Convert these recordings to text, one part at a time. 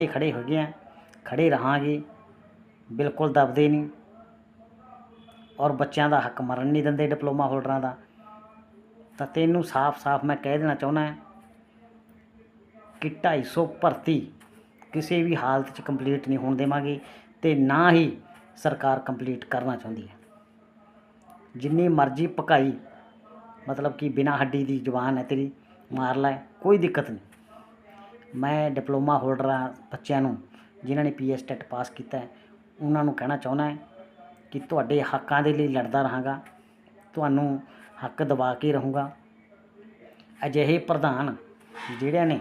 ਇਹ ਖੜੇ ਹੋ ਗਏ ਆ, ਖੜੇ ਰਹਾਂਗੇ, ਬਿਲਕੁਲ ਦਬਦੇ ਨਹੀਂ। ਔਰ ਬੱਚਿਆਂ ਦਾ ਹੱਕ ਮਰਨ ਨਹੀਂ ਦਿੰਦੇ ਡਿਪਲੋਮਾ ਹੋਲਡਰਾਂ ਦਾ। ਤਾਂ ਤੈਨੂੰ ਸਾਫ਼-ਸਾਫ਼ ਮੈਂ ਕਹਿ ਦੇਣਾ ਚਾਹੁੰਦਾ ਹਾਂ ਕਿ 250 ਭਰਤੀ ਕਿਸੇ ਵੀ ਹਾਲਤ 'ਚ ਕੰਪਲੀਟ ਨਹੀਂ ਹੋਣ ਦੇਵਾਂਗੇ ਤੇ ਨਾ ਹੀ ਸਰਕਾਰ ਕੰਪਲੀਟ ਕਰਨਾ ਚਾਹੁੰਦੀ ਹੈ। ਜਿੰਨੀ ਮਰਜ਼ੀ ਪਕਾਈ ਮਤਲਬ ਕਿ ਬਿਨਾ ਹੱਡੀ ਦੀ ਜ਼ੁਬਾਨ ਹੈ ਤੇਰੀ, ਮਾਰ ਲੈ, ਕੋਈ ਦਿੱਕਤ ਨਹੀਂ। ਮੈਂ ਡਿਪਲੋਮਾ ਹੋਲਡਰਾਂ ਬੱਚਿਆਂ ਨੂੰ, ਜਿਨ੍ਹਾਂ ਨੇ ਪੀਐਸ ਟੈਟ ਪਾਸ ਕੀਤਾ ਉਹਨਾਂ ਨੂੰ ਕਹਿਣਾ ਚਾਹੁੰਦਾ ਕਿ ਤੁਹਾਡੇ ਹੱਕਾਂ ਦੇ ਲਈ ਲੜਦਾ ਰਹਾਂਗਾ, ਤੁਹਾਨੂੰ ਹੱਕ ਦਬਾ ਕੇ ਰਹੂੰਗਾ। ਅਜਿਹੇ ਪ੍ਰਧਾਨ ਜਿਹੜਿਆਂ ਨੇ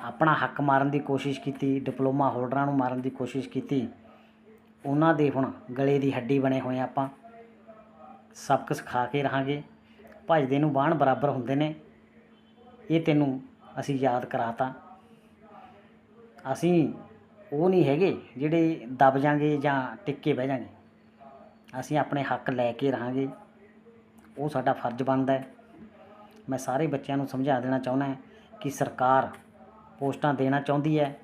ਆਪਣਾ ਹੱਕ ਮਾਰਨ ਦੀ ਕੋਸ਼ਿਸ਼ ਕੀਤੀ, ਡਿਪਲੋਮਾ ਹੋਲਡਰਾਂ ਨੂੰ ਮਾਰਨ ਦੀ ਕੋਸ਼ਿਸ਼ ਕੀਤੀ, ਉਹਨਾਂ ਦੇ ਹੁਣ ਗਲੇ ਦੀ ਹੱਡੀ ਬਣੇ ਹੋਏ ਆਪਾਂ। ਸਬਕ ਸਿਖਾ ਕੇ ਰਹਾਂਗੇ। ਭਜਦੇ ਨੂੰ ਬਾਣ ਬਰਾਬਰ ਹੁੰਦੇ ਨੇ। ਇਹ ਤੈਨੂੰ ਅਸੀਂ ਯਾਦ ਕਰਾਤਾ। ਅਸੀਂ ਉਹ ਨਹੀਂ ਹੈਗੇ ਜਿਹੜੇ ਦਬ ਜਾਾਂਗੇ ਜਾਂ ਟਿੱਕੇ ਬਹਿ ਜਾਾਂਗੇ। ਅਸੀਂ ਆਪਣੇ ਹੱਕ ਲੈ ਕੇ ਰਹਾਂਗੇ। ਉਹ ਸਾਡਾ ਫਰਜ਼ ਬਣਦਾ ਹੈ। ਮੈਂ ਸਾਰੇ ਬੱਚਿਆਂ ਨੂੰ ਸਮਝਾ ਦੇਣਾ ਚਾਹੁੰਦਾ ਕਿ ਸਰਕਾਰ ਪੋਸਟਾਂ ਦੇਣਾ ਚਾਹੁੰਦੀ ਹੈ।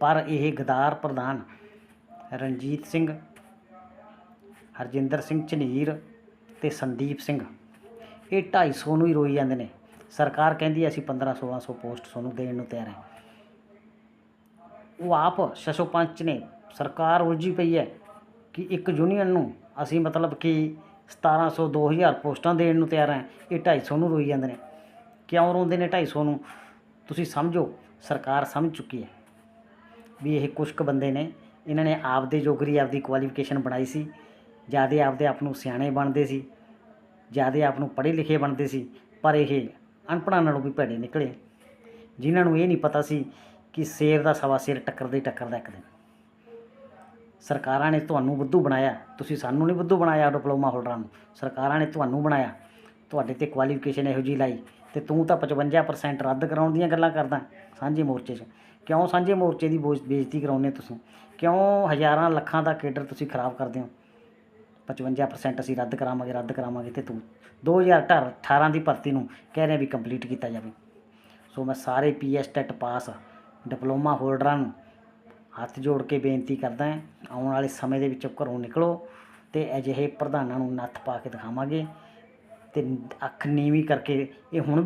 ਪਰ ਇਹ ਗਦਾਰ ਪ੍ਰਧਾਨ ਰਣਜੀਤ ਸਿੰਘ, ਹਰਜਿੰਦਰ ਸਿੰਘ ਝਨੀਰ ਤੇ ਸੰਦੀਪ ਸਿੰਘ, ਇਹ 250 ਨੂੰ ਹੀ ਰੋਈ ਜਾਂਦੇ ਨੇ। ਸਰਕਾਰ ਕਹਿੰਦੀ ਹੈ, ਅਸੀਂ 15 1600 ਪੋਸਟ ਤੁਹਾਨੂੰ ਦੇਣ ਨੂੰ ਤਿਆਰ ਹੈ। ਉਹ ਆਪ ਸ਼ਸ਼ੋ ਪੰਚ ਨੇ, ਸਰਕਾਰ ਉਲਝੀ ਪਈ ਹੈ ਕਿ ਇੱਕ ਯੂਨੀਅਨ ਨੂੰ ਅਸੀਂ ਮਤਲਬ ਕਿ 1700 2000 ਪੋਸਟਾਂ ਦੇਣ ਨੂੰ ਤਿਆਰ ਹੈ, ਇਹ 250 ਨੂੰ ਰੋਈ ਜਾਂਦੇ ਨੇ। ਕਿਉਂ ਰੋਂਦੇ ਨੇ 250 ਨੂੰ? ਤੁਸੀਂ ਸਮਝੋ, ਸਰਕਾਰ ਸਮਝ ਚੁੱਕੀ ਹੈ ਵੀ ਇਹ ਕੁਛ ਕੁ ਬੰਦੇ ਨੇ। ਇਹਨਾਂ ਨੇ ਆਪਦੇ ਜੋਗਰੀ, ਆਪਦੀ ਕੁਆਲੀਫਿਕੇਸ਼ਨ ਬਣਾਈ ਸੀ। ਜਿਆਦੇ ਆਪਦੇ ਆਪ ਨੂੰ ਸਿਆਣੇ ਬਣਦੇ ਸੀ, ਜਿਆਦੇ ਆਪ ਨੂੰ ਪੜ੍ਹੇ ਲਿਖੇ ਬਣਦੇ ਸੀ। ਪਰ ਇਹ ਅਨਪੜ੍ਹਾਂ ਨਾਲੋਂ ਵੀ ਭੈੜੇ ਨਿਕਲੇ। ਜਿਨ੍ਹਾਂ ਨੂੰ ਇਹ ਨਹੀਂ ਪਤਾ ਸੀ ਕਿ ਸ਼ੇਰ ਦਾ ਸਵਾ ਸਿਰ ਟੱਕਰਦਾ ਹੀ ਟੱਕਰਦਾ ਇੱਕ ਦਿਨ। ਸਰਕਾਰਾਂ ਨੇ ਤੁਹਾਨੂੰ ਬੁੱਧੂ ਬਣਾਇਆ। ਤੁਸੀਂ ਸਾਨੂੰ ਨਹੀਂ ਬੁੱਧੂ ਬਣਾਇਆ ਡਿਪਲੋਮਾ ਹੋਲਡਰਾਂ ਨੂੰ। ਸਰਕਾਰਾਂ ਨੇ ਤੁਹਾਨੂੰ ਬਣਾਇਆ। ਤੁਹਾਡੇ ਤੇ ਕੁਆਲੀਫਿਕੇਸ਼ਨ ਇਹੋ ਜੀ ਲਾਈ ਤੇ ਤੂੰ ਤਾਂ 55% ਰੱਦ ਕਰਾਉਣ ਦੀਆਂ ਗੱਲਾਂ ਕਰਦਾ ਸਾਂਝੇ ਮੋਰਚੇ 'ਚ। ਕਿਉਂ ਸਾਂਝੇ ਮੋਰਚੇ ਦੀ ਬੋਝ- ਬੇਇੱਜ਼ਤੀ ਕਰਾਉਂਦੇ ਤੁਸੀਂ? ਕਿਉਂ ਹਜ਼ਾਰਾਂ ਲੱਖਾਂ ਦਾ ਕੇਡਰ ਤੁਸੀਂ ਖਰਾਬ ਕਰਦੇ ਹੋ? 55% ਅਸੀਂ ਰੱਦ ਕਰਾਵਾਂਗੇ ਰੱਦ ਕਰਾਵਾਂਗੇ ਤੇ। ਤੂੰ 2018 ਦੀ ਭਰਤੀ ਨੂੰ ਕਹਿ ਰਿਹਾ ਵੀ ਕੰਪਲੀਟ ਕੀਤਾ ਜਾਵੇ। ਸੋ ਮੈਂ ਸਾਰੇ ਪੀਐਸ ਟੈਟ ਪਾਸ, ਡਿਪਲੋਮਾ ਹੋਲਡਰਾਂ ਨੂੰ ਹੱਥ ਜੋੜ ਕੇ ਬੇਨਤੀ ਕਰਦਾ ਹਾਂ, ਆਉਣ ਵਾਲੇ ਸਮੇਂ ਦੇ ਵਿੱਚੋਂ ਘਰੋਂ ਨਿਕਲੋ ਤੇ ਅਜਿਹੇ ਪ੍ਰਧਾਨਾਂ ਨੂੰ ਨੱਥ ਪਾ ਕੇ ਦਿਖਾਵਾਂਗੇ ਤੇ ਅੱਖ ਨੀਵੀਂ ਕਰਕੇ ਇਹ ਹੁਣ ਵੀ